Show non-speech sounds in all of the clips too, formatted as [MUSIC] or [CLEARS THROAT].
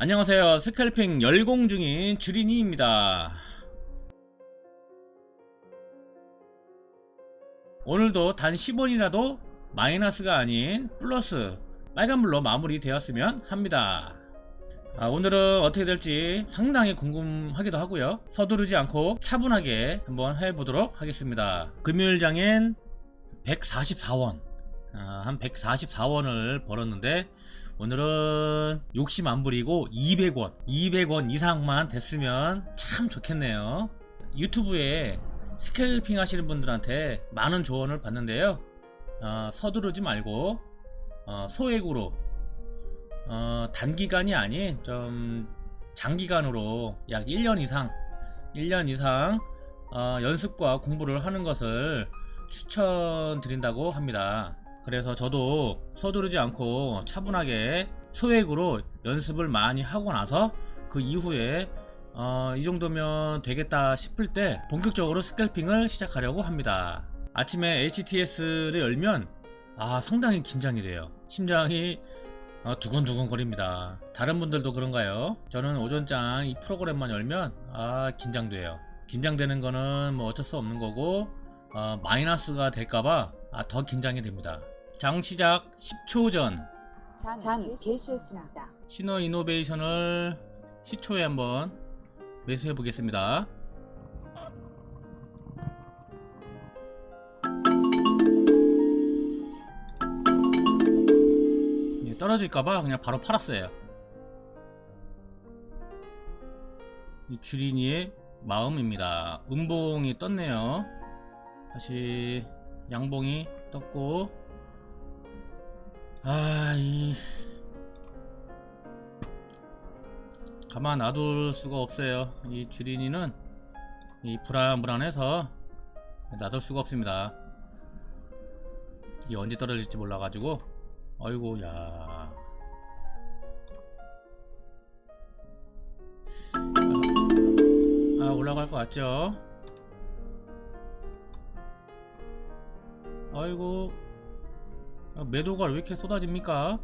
안녕하세요. 스캘핑 열공 중인 주린이입니다. 오늘도 단 10원이라도 마이너스가 아닌 플러스 빨간불로 마무리 되었으면 합니다. 아, 오늘은 어떻게 될지 상당히 궁금하기도 하고요. 서두르지 않고 차분하게 한번 해보도록 하겠습니다. 금요일장엔 144원, 아, 한 144원을 벌었는데 오늘은 욕심 안 부리고 200원, 200원 이상만 됐으면 참 좋겠네요. 유튜브에 스캘핑 하시는 분들한테 많은 조언을 받는데요. 어, 서두르지 말고 어, 소액으로 어, 단기간이 아닌 좀 장기간으로 약 1년 이상 1년 이상 어, 연습과 공부를 하는 것을 추천드린다고 합니다. 그래서 저도 서두르지 않고 차분하게 소액으로 연습을 많이 하고 나서 그 이후에 어, 이 정도면 되겠다 싶을 때 본격적으로 스캘핑을 시작하려고 합니다. 아침에 HTS를 열면 아 상당히 긴장이 돼요. 심장이 어, 두근두근 거립니다. 다른 분들도 그런가요? 저는 오전장 이 프로그램만 열면 아 긴장돼요. 긴장되는 거는 뭐 어쩔 수 없는 거고 어, 마이너스가 될까봐 아, 더 긴장이 됩니다. 장 시작 10초 전 장, 장 개시했습니다. 신호 이노베이션을 시초에 한번 매수해 보겠습니다. 예, 떨어질까봐 그냥 바로 팔았어요. 이 주린이의 마음입니다. 음봉이 떴네요. 다시 양봉이 떴고, 아, 이 가만 놔둘 수가 없어요. 이 주린이는 이 불안불안해서 놔둘 수가 없습니다. 이 언제 떨어질지 몰라가지고 아이고 야 아 올라갈 것 같죠? 아이고 아, 매도가 왜 이렇게 쏟아집니까?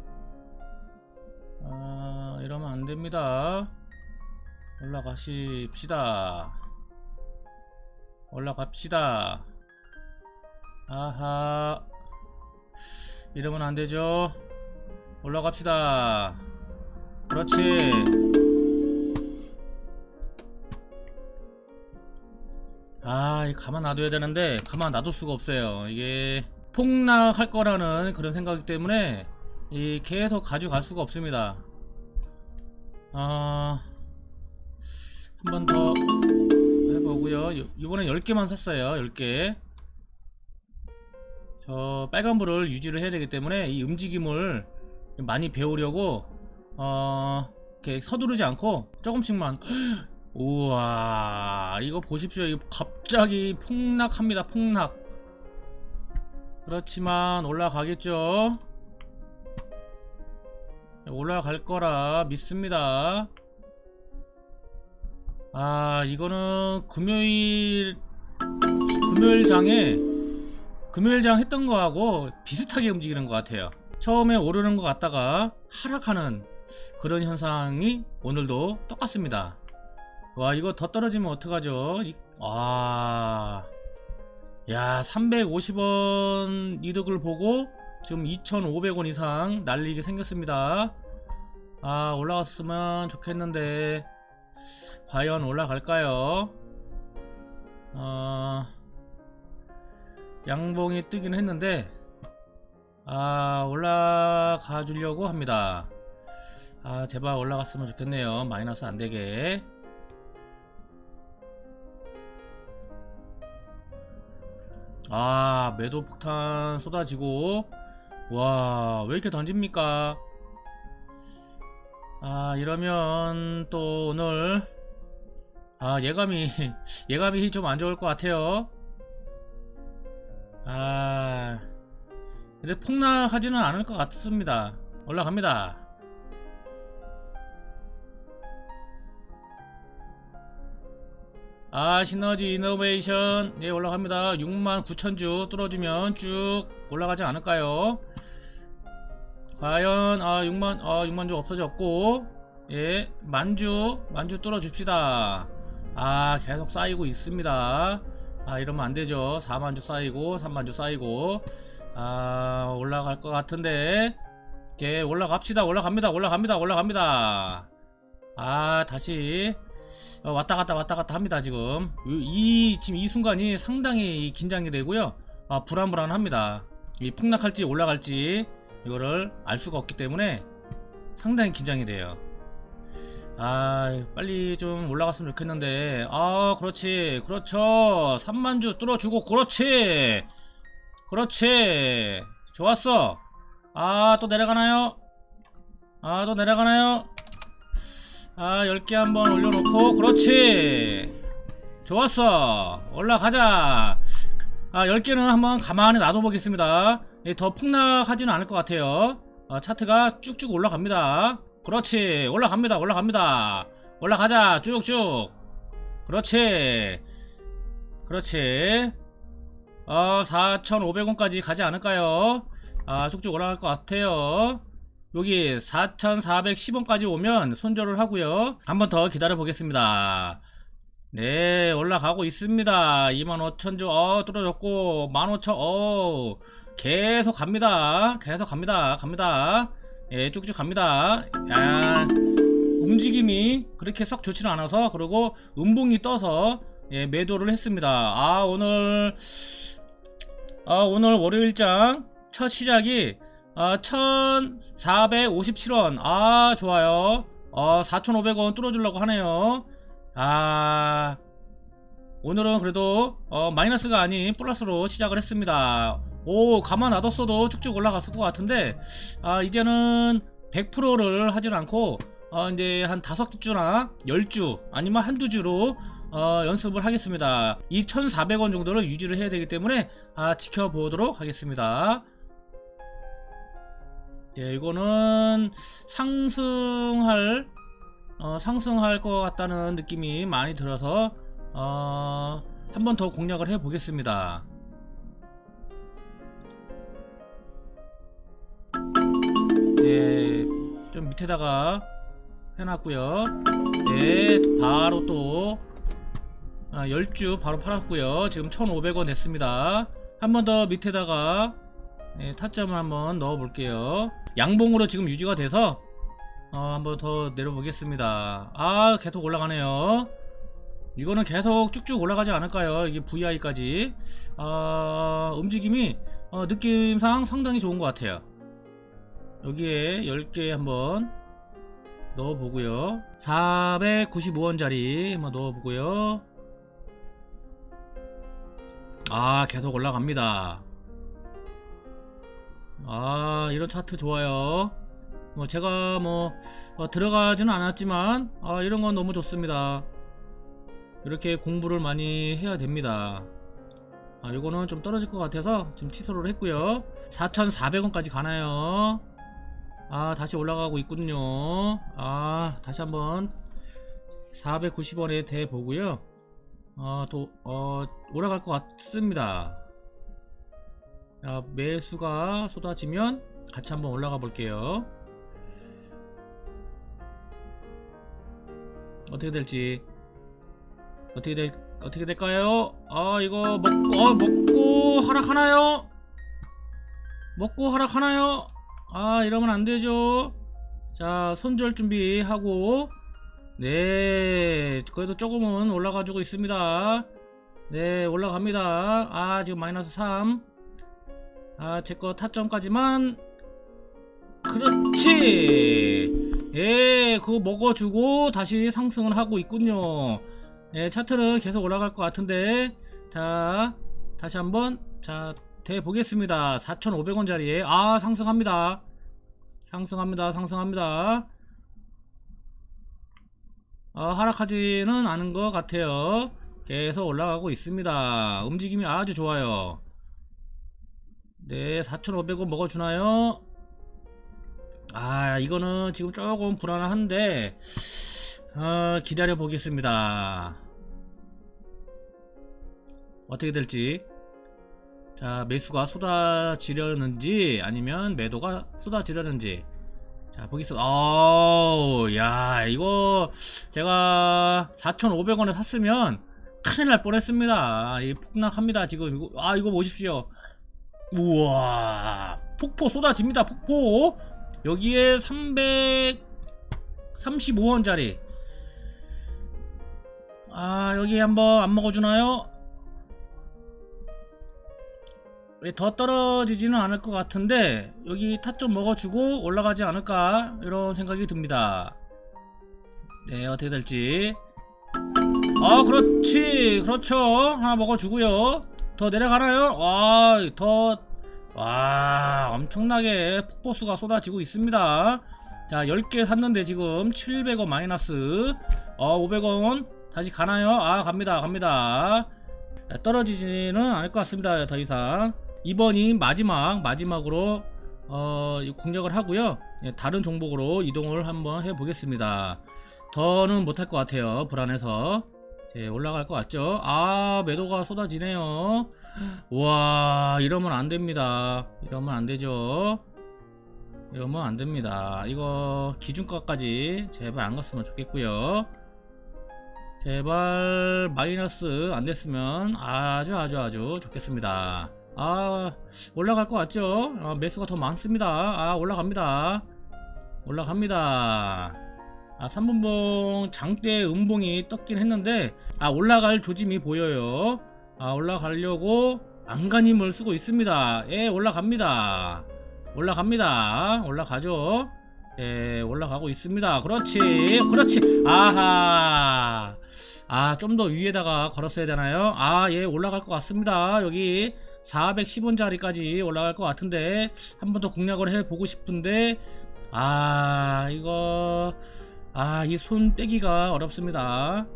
아, 이러면 안 됩니다. 올라가십시다. 올라갑시다. 아하. 이러면 안 되죠. 올라갑시다. 그렇지. 아, 이 가만 놔둬야 되는데, 가만 놔둘 수가 없어요. 이게 폭락할 거라는 그런 생각이기 때문에, 이 계속 가져갈 수가 없습니다. 아, 한 번 더 해보고요. 요- 이번엔 10개만 샀어요. 10개. 저 빨간불을 유지를 해야 되기 때문에 이 움직임을 많이 배우려고 어 이렇게 서두르지 않고 조금씩만 우와 이거 보십시오 이거 갑자기 폭락합니다 폭락 그렇지만 올라가겠죠 올라갈 거라 믿습니다 아 이거는 금요일 금요일장에 금요일장 했던 거하고 비슷하게 움직이는 것 같아요. 처음에 오르는 것 같다가 하락하는 그런 현상이 오늘도 똑같습니다. 와 이거 더 떨어지면 어떡하죠? 이- 와, 야 350원 이득을 보고 지금 2,500원 이상 날리게 생겼습니다. 아 올라갔으면 좋겠는데 과연 올라갈까요? 어... 양봉이 뜨긴 했는데 아 올라가 주려고 합니다 아 제발 올라갔으면 좋겠네요 마이너스 안되게 아 매도 폭탄 쏟아지고. 와 왜 이렇게 던집니까? 아 이러면 또 오늘 아 예감이 [LAUGHS] 예감이 좀 안 좋을 것 같아요. 아 근데 폭락하지는 않을 것 같습니다. 올라갑니다 아 시너지 이노베이션 예 올라갑니다 69,000주 뚫어주면 쭉 올라가지 않을까요 과연 아 6만 아 6만주 없어졌고 예, 만주, 만주 뚫어줍시다. 아, 계속 쌓이고 있습니다. 아, 이러면 안 되죠. 4만주 쌓이고, 3만주 쌓이고. 아, 올라갈 것 같은데. 예, 올라갑시다. 올라갑니다. 올라갑니다. 올라갑니다. 아, 다시. 어, 왔다 갔다 왔다 갔다 합니다, 지금. 이, 이- 지금 이 순간이 상당히 긴장이 되고요. 아, 불안불안합니다. 이 폭락할지 올라갈지 이거를 알 수가 없기 때문에 상당히 긴장이 돼요. 아, 빨리 좀 올라갔으면 좋겠는데. 아, 그렇지. 그렇죠. 3만주 뚫어주고, 그렇지. 그렇지. 좋았어. 아, 또 내려가나요? 아, 또 내려가나요? 아, 10개 한번 올려놓고, 그렇지. 좋았어. 올라가자. 아, 10개는 한번 가만히 놔둬보겠습니다. 예, 더 폭락하지는 않을 것 같아요. 어, 차트가 쭉쭉 올라갑니다. 그렇지. 올라갑니다. 올라갑니다. 올라가자. 쭉쭉. 그렇지. 그렇지. 어, 4,500원까지 가지 않을까요? 아, 쭉쭉 올라갈 것 같아요. 여기 4,410원까지 오면 손절을 하고요. 한번 더 기다려 보겠습니다. 네, 올라가고 있습니다. 25,000주, 어, 뚫어졌고, 15,000, 어, 계속 갑니다. 계속 갑니다. 갑니다. 예, 쭉쭉 갑니다. 야, 움직임이 그렇게 썩 좋지는 않아서, 그리고 음봉이 떠서, 예, 매도를 했습니다. 아, 오늘, 아, 오늘 월요일장 첫 시작이, 아, 1,457원. 아, 좋아요. 어, 4,500원 뚫어주려고 하네요. 아 오늘은 그래도 어, 마이너스가 아닌 플러스로 시작을 했습니다 오 가만 놔뒀어도 쭉쭉 올라갔을 것 같은데 아 이제는 100%를 하질 않고 어, 이제 한 5주나 10주 아니면 한두 주로 어, 연습을 하겠습니다 이 1400원 정도를 유지를 해야 되기 때문에 아, 지켜보도록 하겠습니다 예, 이거는 상승할 어, 상승할 것 같다는 느낌이 많이 들어서 어, 한번 더 공략을 해 보겠습니다. 예, 좀 밑에다가 해놨고요. 예, 바로 또 아, 10주 바로 팔았고요. 지금 1,500원 냈습니다. 한 번 더 밑에다가 예, 타점을 한번 넣어 볼게요. 양봉으로 지금 유지가 돼서 어, 한번 더 내려보겠습니다. 아, 계속 올라가네요. 이거는 계속 쭉쭉 올라가지 않을까요? 이게 VI까지. 아, 움직임이 어, 느낌상 상당히 좋은 것 같아요. 여기에 10개 한번 넣어보고요. 495원짜리 한번 넣어보고요. 아, 계속 올라갑니다. 아, 이런 차트 좋아요. 뭐 제가 뭐 어, 들어가지는 않았지만 아, 이런 건 너무 좋습니다. 이렇게 공부를 많이 해야 됩니다. 아, 이거는 좀 떨어질 것 같아서 지금 취소를 했고요. 4,400원까지 가나요? 아, 다시 올라가고 있군요. 아, 다시 한번 490원에 대 보고요. 아, 또 어, 올라갈 것 같습니다. 자, 매수가 쏟아지면 같이 한번 올라가 볼게요. 어떻게 될지 어떻게 될 어떻게 될까요? 아 이거 먹고 어, 먹고 하락하나요? 먹고 하락하나요? 아 이러면 안 되죠. 자 손절 준비하고 네 그래도 조금은 올라가지고 있습니다. 네 올라갑니다. 아 지금 마이너스 3. 아 제 거 타점까지만 그렇지. 예, 그거 먹어주고 다시 상승을 하고 있군요. 예, 차트는 계속 올라갈 것 같은데, 자, 다시 한번, 자, 대보겠습니다. 4,500원짜리에, 아, 상승합니다. 상승합니다. 상승합니다. 아, 하락하지는 않은 것 같아요. 계속 올라가고 있습니다. 움직임이 아주 좋아요. 네, 4,500원 먹어주나요? 아 이거는 지금 조금 불안한데 어, 기다려 보겠습니다. 어떻게 될지. 자 매수가 쏟아지려는지 아니면 매도가 쏟아지려는지. 자 보겠습니다. 아우 야 이거 제가 4,500원에 샀으면 큰일 날 뻔했습니다. 이 폭락합니다 지금. 이거 아 이거 보십시오 우와 폭포 쏟아집니다 폭포. 여기에 335원짜리. 아 여기 한번 안 먹어주나요? 왜더 떨어지지는 않을 것 같은데 여기 탓좀 먹어주고 올라가지 않을까 이런 생각이 듭니다. 네 어떻게 될지. 아 그렇지. 그렇죠. 하나 먹어주고요 더 내려가나요? 와 더 와 엄청나게 폭포수가 쏟아지고 있습니다. 자 10개 샀는데 지금 700원 마이너스. 어 500원 다시 가나요? 아 갑니다 갑니다. 자, 떨어지지는 않을 것 같습니다 더 이상. 이번이 마지막 마지막으로 어, 이 공략을 하고요. 예, 다른 종목으로 이동을 한번 해 보겠습니다. 더는 못할 것 같아요 불안해서 예, 올라갈 것 같죠? 아 매도가 쏟아지네요. 와 이러면 안 됩니다. 이러면 안 되죠? 이러면 안 됩니다. 이거 기준가까지 제발 안 갔으면 좋겠고요. 제발 마이너스 안 됐으면 아주 아주 아주 좋겠습니다. 아 올라갈 것 같죠? 아, 매수가 더 많습니다. 아 올라갑니다. 올라갑니다 아 3분봉 장대 음봉이 떴긴 했는데 아 올라갈 조짐이 보여요. 아 올라가려고 안간힘을 쓰고 있습니다. 예 올라갑니다. 올라갑니다. 올라가죠. 예 올라가고 있습니다. 그렇지 그렇지. 아하. 아 좀 더 위에다가 걸었어야 되나요? 아 예 올라갈 것 같습니다. 여기 410원짜리까지 올라갈 것 같은데 한 번 더 공략을 해보고 싶은데 아 이거 아 이 손 떼기가 어렵습니다.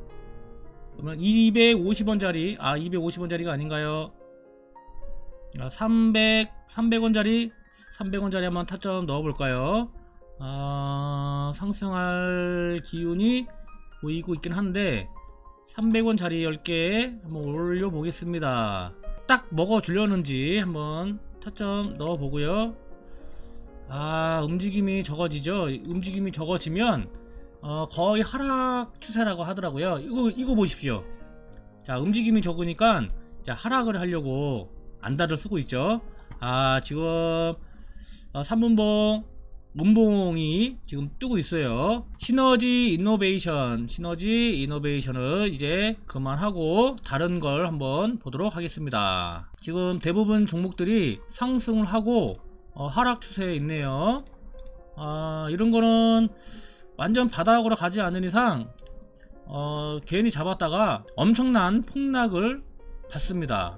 그러면 250원짜리 아 250원짜리가 아닌가요? 아, 300 300원짜리 300원짜리 한번 타점 넣어볼까요? 아 상승할 기운이 보이고 있긴 한데 300원짜리 10개 한번 올려보겠습니다. 딱 먹어주려는지 한번 타점 넣어보고요. 아 움직임이 적어지죠? 움직임이 적어지면 어, 거의 하락 추세라고 하더라고요. 이거 이거 보십시오. 자 움직임이 적으니까 자 하락을 하려고 안달을 쓰고 있죠. 아 지금 어, 3분봉 문봉이 지금 뜨고 있어요. 시너지 이노베이션 시너지 이노베이션을 이제 그만하고 다른 걸 한번 보도록 하겠습니다. 지금 대부분 종목들이 상승을 하고 어, 하락 추세에 있네요. 아 이런 거는 완전 바닥으로 가지 않는 이상 어, 괜히 잡았다가 엄청난 폭락을 받습니다.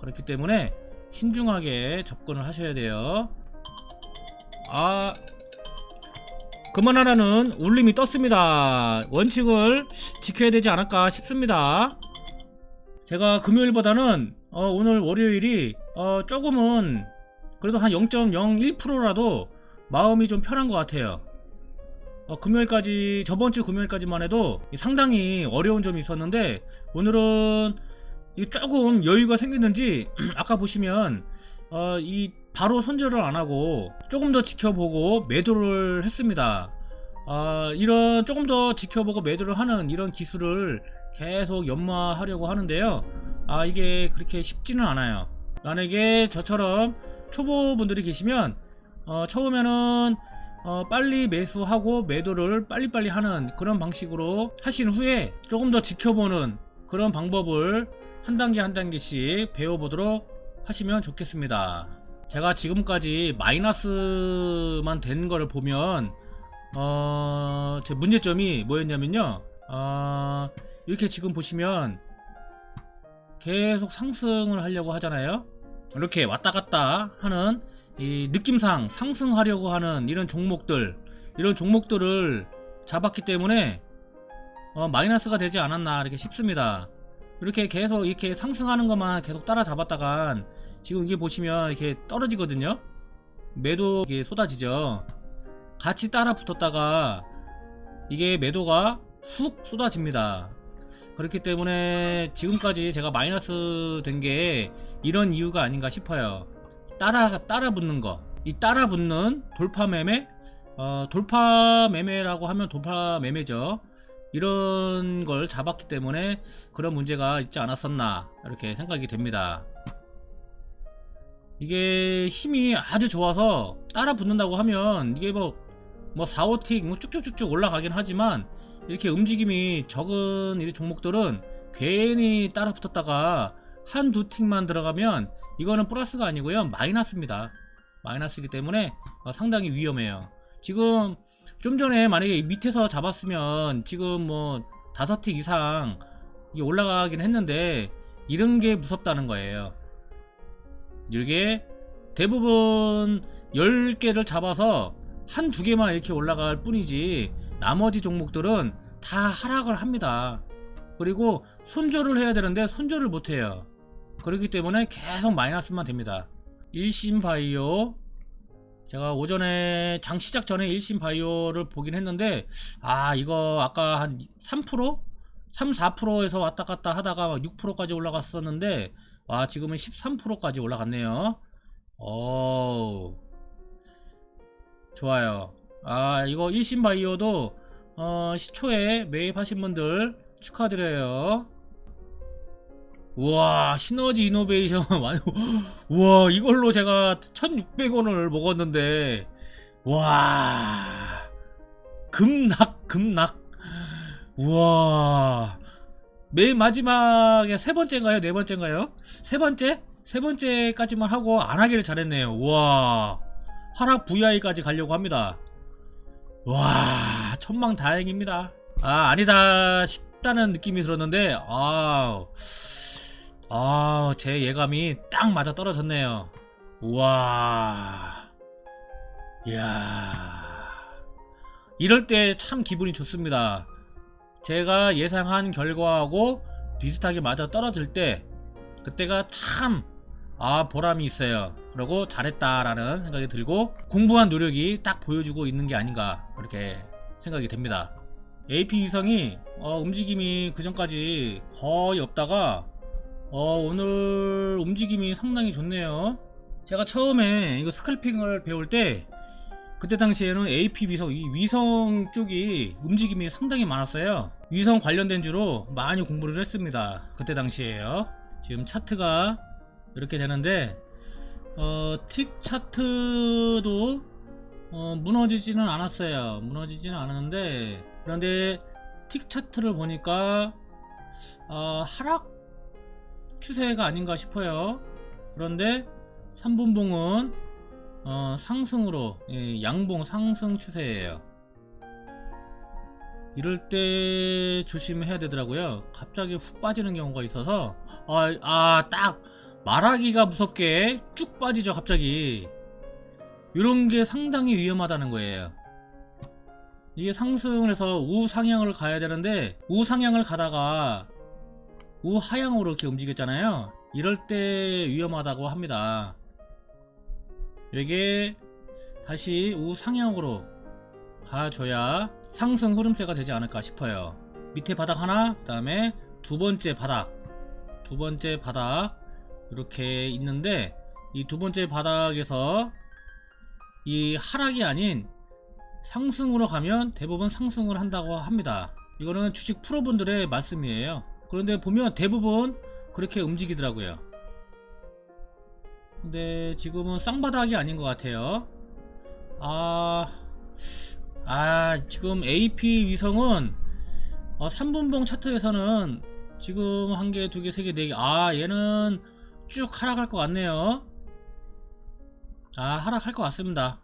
그렇기 때문에 신중하게 접근을 하셔야 돼요. 아 그만하라는 울림이 떴습니다. 원칙을 지켜야 되지 않을까 싶습니다. 제가 금요일보다는 어, 오늘 월요일이 어, 조금은 그래도 한 0.01%라도 마음이 좀 편한 것 같아요 어, 금요일까지 저번 주 금요일까지만 해도 상당히 어려운 점이 있었는데 오늘은 이 조금 여유가 생겼는지 [CLEARS THROAT] 아까 보시면 어, 이 바로 손절을 안 하고 조금 더 지켜보고 매도를 했습니다. 어, 이런 조금 더 지켜보고 매도를 하는 이런 기술을 계속 연마하려고 하는데요. 아 이게 그렇게 쉽지는 않아요. 만약에 저처럼 초보분들이 계시면 어, 처음에는 어, 빨리 매수하고 매도를 빨리빨리 하는 그런 방식으로 하신 후에 조금 더 지켜보는 그런 방법을 한 단계 한 단계씩 배워보도록 하시면 좋겠습니다. 제가 지금까지 마이너스만 된 거를 보면 어, 제 문제점이 뭐였냐면요. 어, 이렇게 지금 보시면 계속 상승을 하려고 하잖아요. 이렇게 왔다 갔다 하는 이 느낌상 상승하려고 하는 이런 종목들 이런 종목들을 잡았기 때문에 어, 마이너스가 되지 않았나 이렇게 싶습니다. 이렇게 계속 이렇게 상승하는 것만 계속 따라잡았다간 지금 이게 보시면 이렇게 떨어지거든요. 매도 이게 쏟아지죠. 같이 따라 붙었다가 이게 매도가 훅 쏟아집니다. 그렇기 때문에 지금까지 제가 마이너스 된 게 이런 이유가 아닌가 싶어요. 따라 따라 붙는 거. 이 따라 붙는 돌파 매매 어, 돌파 매매라고 하면 돌파 매매죠. 이런 걸 잡았기 때문에 그런 문제가 있지 않았었나 이렇게 생각이 됩니다. 이게 힘이 아주 좋아서 따라 붙는다고 하면 이게 뭐, 뭐 4, 5틱 뭐 쭉쭉쭉쭉 올라가긴 하지만 이렇게 움직임이 적은 이 종목들은 괜히 따라 붙었다가 한두 틱만 들어가면 이거는 플러스가 아니고요 마이너스입니다. 마이너스이기 때문에 어, 상당히 위험해요. 지금 좀 전에 만약에 밑에서 잡았으면 지금 뭐 다섯 틱 이상 올라가긴 했는데 이런 게 무섭다는 거예요. 이게 대부분 10개를 잡아서 한 두 개만 이렇게 올라갈 뿐이지 나머지 종목들은 다 하락을 합니다. 그리고 손절을 해야 되는데 손절을 못 해요. 그렇기 때문에 계속 마이너스만 됩니다. 일심 바이오 제가 오전에 장 시작 전에 일심 바이오를 보긴 했는데 아 이거 아까 한 3%? 3, 4%에서 왔다 갔다 하다가 6%까지 올라갔었는데 와 지금은 13%까지 올라갔네요. 오 좋아요. 아 이거 일심 바이오도 어, 시초에 매입하신 분들 축하드려요. 우와 시너지 이노베이션. [LAUGHS] 완- 우와 이걸로 제가 1600원을 먹었는데 와 급락 급락. 우와. 맨 마지막에 세 번째인가요? 네 번째인가요? 세 번째? 세 번째까지만 하고 안 하기를 잘했네요. 우와. 하락 VI까지 가려고 합니다. 와 천망 다행입니다. 아 아니다 싶다는 느낌이 들었는데 아 아, 제 예감이 딱 맞아 떨어졌네요. 우와. 이야. 이럴 때 참 기분이 좋습니다. 제가 예상한 결과하고 비슷하게 맞아 떨어질 때, 그때가 참, 아, 보람이 있어요. 그러고 잘했다라는 생각이 들고, 공부한 노력이 딱 보여주고 있는 게 아닌가, 그렇게 생각이 됩니다. AP 위성이, 어, 움직임이 그 전까지 거의 없다가, 어, 오늘 움직임이 상당히 좋네요. 제가 처음에 이거 스칼핑을 배울 때 그때 당시에는 AP 위성, 이 위성 쪽이 움직임이 상당히 많았어요. 위성 관련된 주로 많이 공부를 했습니다. 그때 당시에요. 지금 차트가 이렇게 되는데 어, 틱 차트도 어, 무너지지는 않았어요. 무너지지는 않았는데 그런데 틱 차트를 보니까 어, 하락 추세가 아닌가 싶어요. 그런데 3분봉은 어, 상승으로 예, 양봉 상승 추세예요. 이럴 때 조심해야 되더라고요. 갑자기 훅 빠지는 경우가 있어서 아, 아, 딱 말하기가 무섭게 쭉 빠지죠, 갑자기. 이런 게 상당히 위험하다는 거예요. 이게 상승을 해서 우상향을 가야 되는데 우상향을 가다가 우하향으로 이렇게 움직였잖아요. 이럴 때 위험하다고 합니다. 이게 다시 우상향으로 가줘야 상승 흐름세가 되지 않을까 싶어요. 밑에 바닥 하나, 그 다음에 두 번째 바닥, 두 번째 바닥 이렇게 있는데 이 두 번째 바닥에서 이 하락이 아닌 상승으로 가면 대부분 상승을 한다고 합니다. 이거는 주식 프로분들의 말씀이에요. 그런데 보면 대부분 그렇게 움직이더라고요. 근데 지금은 쌍바닥이 아닌 것 같아요. 아, 아, 지금 AP 위성은 어, 3분봉 차트에서는 지금 한 개, 두 개, 세 개, 네 개. 아, 얘는 쭉 하락할 것 같네요. 아, 하락할 것 같습니다.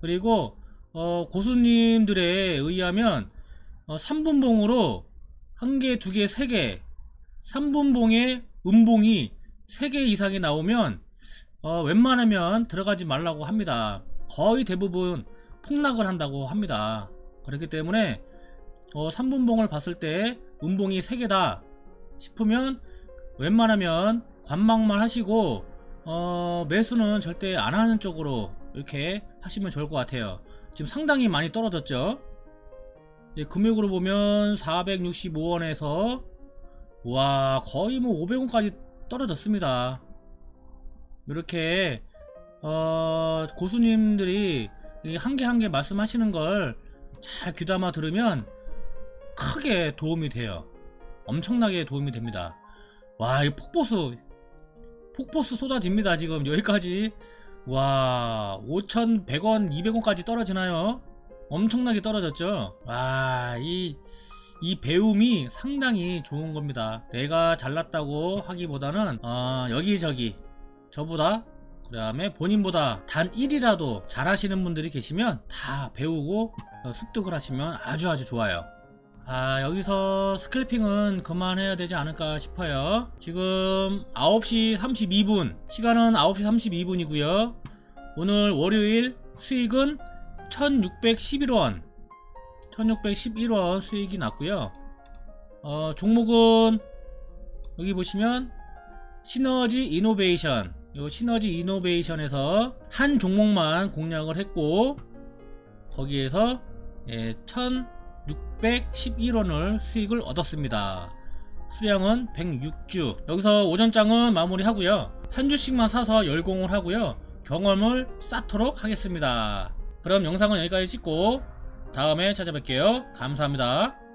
그리고 어, 고수님들에 의하면 어, 3분봉으로 한 개, 두 개, 세 개, 3분봉에 음봉이 3개 이상이 나오면 어, 웬만하면 들어가지 말라고 합니다. 거의 대부분 폭락을 한다고 합니다. 그렇기 때문에 어, 3분봉을 봤을 때 음봉이 3개다 싶으면 웬만하면 관망만 하시고 어, 매수는 절대 안 하는 쪽으로 이렇게 하시면 좋을 것 같아요. 지금 상당히 많이 떨어졌죠. 예, 금액으로 보면 465원에서 와 거의 뭐 500원까지 떨어졌습니다. 이렇게 어, 고수님들이 한 개 한 개 말씀하시는 걸 잘 귀담아 들으면 크게 도움이 돼요. 엄청나게 도움이 됩니다. 와, 이 폭보수, 폭보수 쏟아집니다. 지금 여기까지. 와, 5,100원, 200원까지 떨어지나요? 엄청나게 떨어졌죠? 와, 이, 이 배움이 상당히 좋은 겁니다. 내가 잘났다고 하기보다는, 어, 여기저기, 저보다, 그 다음에 본인보다 단 1이라도 잘하시는 분들이 계시면 다 배우고 어, 습득을 하시면 아주 아주 좋아요. 아, 여기서 스클핑은 그만해야 되지 않을까 싶어요. 지금 9시 32분, 시간은 9시 32분이고요. 오늘 월요일 수익은 1611원, 1611원 수익이 났고요. 어, 종목은 여기 보시면 시너지 이노베이션, 요 시너지 이노베이션에서 한 종목만 공략을 했고 거기에서 예, 1611원을 수익을 얻었습니다. 수량은 106주. 여기서 오전장은 마무리하고요. 한 주씩만 사서 열공을 하고요. 경험을 쌓도록 하겠습니다. 그럼 영상은 여기까지 찍고 다음에 찾아뵐게요. 감사합니다.